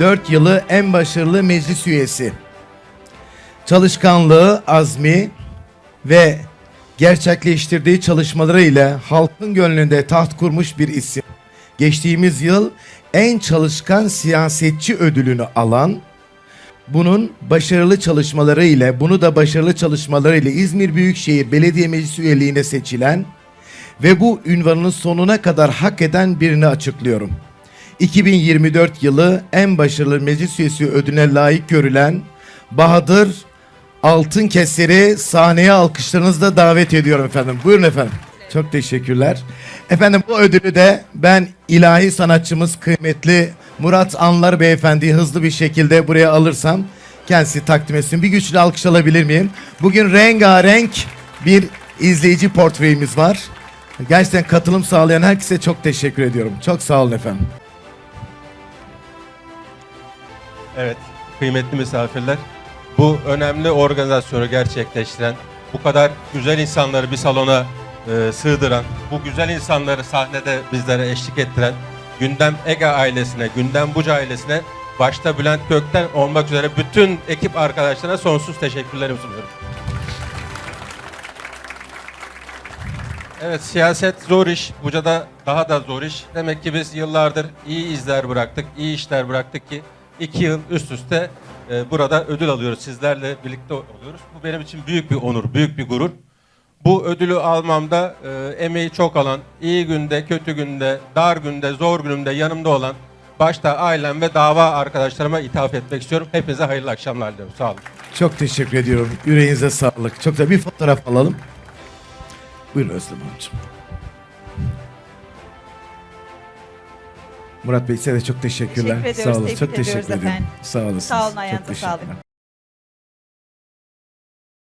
4 yılı en başarılı meclis üyesi. Çalışkanlığı, azmi ve gerçekleştirdiği çalışmaları ile halkın gönlünde taht kurmuş bir isim. Geçtiğimiz yıl en çalışkan siyasetçi ödülünü alan, bunun başarılı çalışmaları ile, bunu da başarılı çalışmaları ile İzmir Büyükşehir Belediye Meclisi üyeliğine seçilen ve bu ünvanını sonuna kadar hak eden birini açıklıyorum. 2024 yılı en başarılı meclis üyesi ödüne layık görülen Bahadır Altın Keser'i sahneye alkışlarınızla davet ediyorum efendim. Buyurun efendim. Çok teşekkürler. Efendim bu ödülü de ben ilahi sanatçımız kıymetli Murat Anlar Beyefendi'yi hızlı bir şekilde buraya alırsam kendisi takdim etsin. Bir güçlü alkış alabilir miyim? Bugün rengarenk bir izleyici portföyümüz var. Gerçekten katılım sağlayan herkese çok teşekkür ediyorum. Çok sağ olun efendim. Evet, kıymetli misafirler. Bu önemli organizasyonu gerçekleştiren, bu kadar güzel insanları bir salona e, sığdıran, bu güzel insanları sahnede bizlere eşlik ettiren Gündem Ege ailesine, Gündem Buca ailesine, başta Bülent Kökten olmak üzere bütün ekip arkadaşlarına sonsuz teşekkürlerimi sunuyorum. Evet siyaset zor iş. Buca'da daha da zor iş. Demek ki biz yıllardır iyi izler bıraktık, iyi işler bıraktık ki iki yıl üst üste e, burada ödül alıyoruz. Sizlerle birlikte oluyoruz. Bu benim için büyük bir onur, büyük bir gurur. Bu ödülü almamda e, emeği çok alan, iyi günde, kötü günde, dar günde, zor günümde yanımda olan başta ailem ve dava arkadaşlarıma ithaf etmek istiyorum. Hepinize hayırlı akşamlar diliyorum. Sağ olun. Çok teşekkür ediyorum. Yüreğinize sağlık. Çok da bir fotoğraf alalım. Buyurun Özlem Hanımcığım. Murat Bey size de çok teşekkürler. Teşekkür ediyoruz, Sağ olun. tebrik Çok ediyoruz teşekkür ediyorum. efendim. Sağ olasınız. Sağ olun, Çok ayağınıza teşekkürler. sağlık.